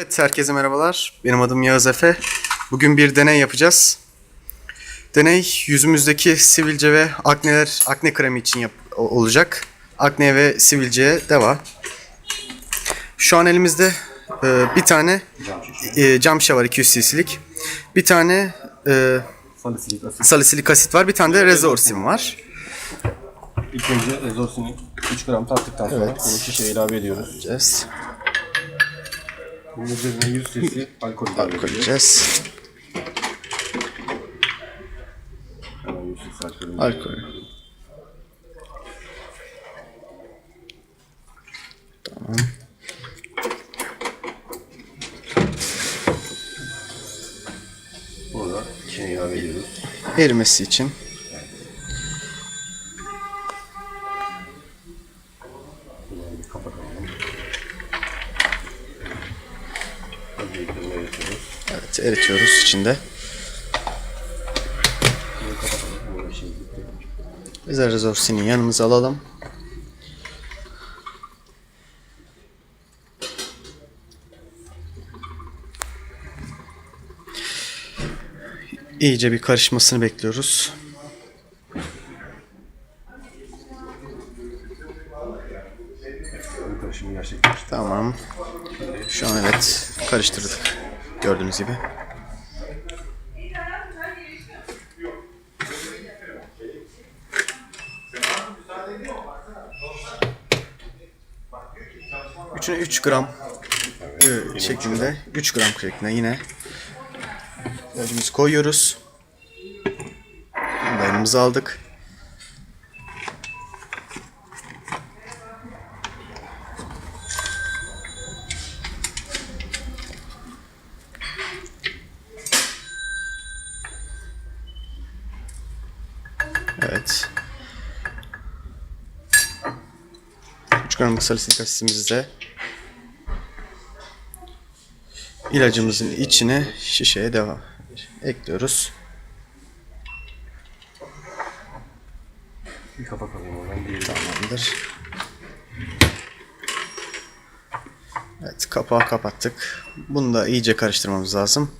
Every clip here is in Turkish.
Evet, herkese merhabalar. Benim adım Yağız Efe. Bugün bir deney yapacağız. Deney yüzümüzdeki sivilce ve akneler, akne kremi için yap- olacak. Akne ve sivilceye deva. Şu an elimizde e, bir tane e, cam şişe var 200 cc'lik. Bir tane e, Salisilik asit. salisilik asit var. Bir tane de rezorsim var. İlk önce rezorsini 3 gram taktıktan sonra Evet. bunu şişeye ilave ediyoruz. Yes. Bunun üzerine 100 cc alkol ilave. Koyacağız. Hemen 100 cc alkolü. Alkol. Tamam. Burada içine ilave ediyoruz. Erimesi için. Evet eritiyoruz içinde. Biz de rezorsini yanımıza alalım. İyice bir karışmasını bekliyoruz. Gerçekleşti. Tamam. Şu an evet karıştırdık. Gördüğünüz gibi. Üçüne 3 gram e, şeklinde 3 gram şeklinde yine ilacımızı koyuyoruz. Elimize aldık. Evet. 3 gramlık salisilik asitimizi de ilacımızın içine şişeye devam ekliyoruz. Bir oradan. Bir Tamamdır. Evet kapağı kapattık. Bunu da iyice karıştırmamız lazım.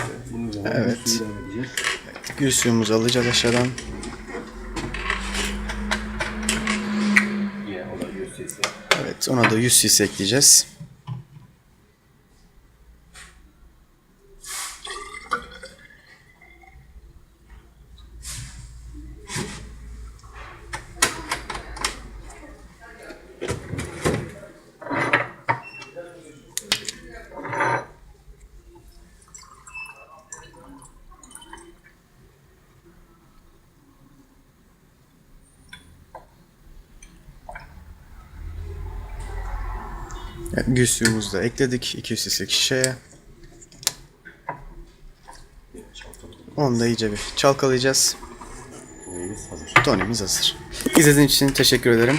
İşte. Evet. bir su ilave edeceğiz. Gül suyumuzu alacağız aşağıdan. Yine o da 100 cc. Evet ona da 100 cc ekleyeceğiz. Gül suyumuzu da ekledik 200 cc'lik şişeye. Onu da iyice bir çalkalayacağız. Tonimiz hazır. İzlediğiniz için teşekkür ederim.